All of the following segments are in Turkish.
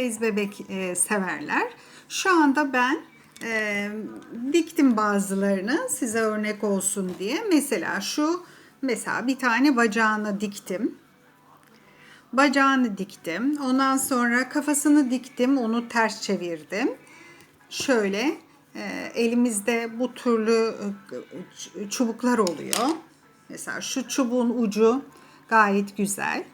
Bez bebek e, severler. Şu anda ben e, diktim bazılarını size örnek olsun diye. Mesela şu mesela bir tane bacağını diktim. Bacağını diktim. Ondan sonra kafasını diktim. Onu ters çevirdim. Şöyle e, elimizde bu türlü e, çubuklar oluyor. Mesela şu çubuğun ucu gayet güzel.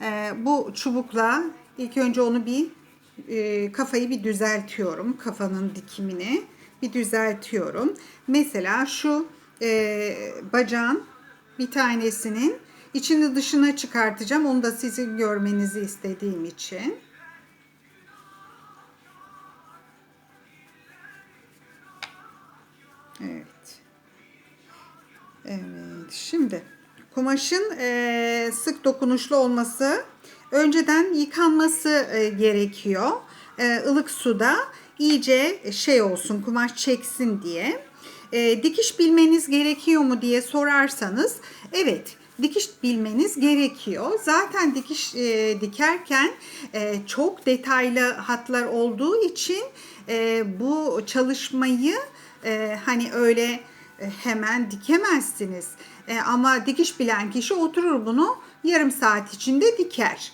E, bu çubukla ilk önce onu bir e, kafayı bir düzeltiyorum. Kafanın dikimini bir düzeltiyorum. Mesela şu e, bacağın bir tanesinin içini dışına çıkartacağım. Onu da sizin görmenizi istediğim için. Evet. Evet. Şimdi kumaşın e, sık dokunuşlu olması önceden yıkanması e, gerekiyor. E, ılık suda iyice şey olsun kumaş çeksin diye. E, dikiş bilmeniz gerekiyor mu diye sorarsanız evet dikiş bilmeniz gerekiyor. Zaten dikiş e, dikerken e, çok detaylı hatlar olduğu için e, bu çalışmayı e, hani öyle e, hemen dikemezsiniz. E, ama dikiş bilen kişi oturur bunu yarım saat içinde diker.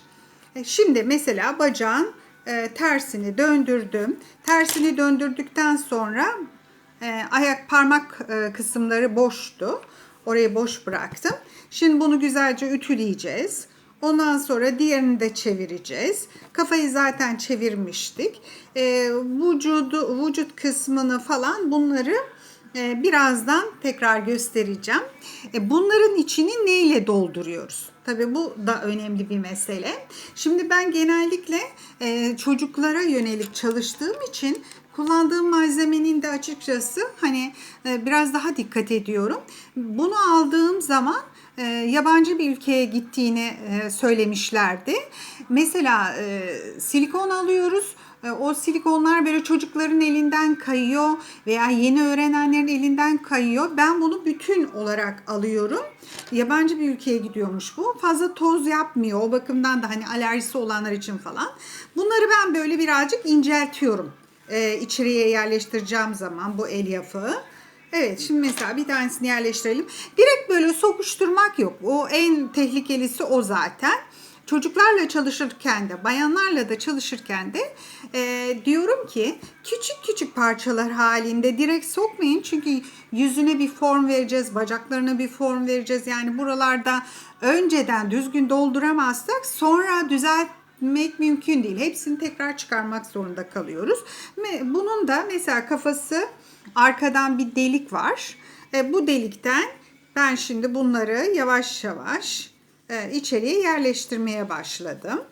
E, şimdi mesela bacağın e, tersini döndürdüm. Tersini döndürdükten sonra e, ayak parmak kısımları boştu. Orayı boş bıraktım. Şimdi bunu güzelce ütüleyeceğiz. Ondan sonra diğerini de çevireceğiz. Kafayı zaten çevirmiştik. E, vücudu, vücut kısmını falan bunları birazdan tekrar göstereceğim. Bunların içini neyle dolduruyoruz? Tabii bu da önemli bir mesele. Şimdi ben genellikle e, çocuklara yönelik çalıştığım için kullandığım malzemenin de açıkçası hani e, biraz daha dikkat ediyorum. Bunu aldığım zaman e, yabancı bir ülkeye gittiğini e, söylemişlerdi. Mesela e, silikon alıyoruz. E, O silikonlar böyle çocukların elinden kayıyor veya yeni öğrenenlerin elinden kayıyor. Ben bunu bütün olarak alıyorum. Yabancı bir ülkeye gidiyormuş bu. Fazla toz yapmıyor. O bakımdan da hani alerjisi olanlar için falan. Bunları ben böyle birazcık inceltiyorum. E, içeriye yerleştireceğim zaman bu elyafı. Evet şimdi mesela bir tanesini yerleştirelim. Direkt böyle sokuşturmak yok. O en tehlikelisi o zaten. Çocuklarla çalışırken de bayanlarla da çalışırken de e, diyorum ki küçük küçük parçalar halinde direkt sokmayın. Çünkü yüzüne bir form vereceğiz, bacaklarına bir form vereceğiz. Yani buralarda önceden düzgün dolduramazsak sonra düzeltmek mümkün değil. Hepsini tekrar çıkarmak zorunda kalıyoruz. Bunun da mesela kafası arkadan bir delik var. E, bu delikten ben şimdi bunları yavaş yavaş içeriye yerleştirmeye başladım.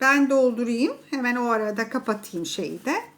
Ben doldurayım. Hemen o arada kapatayım şeyi de.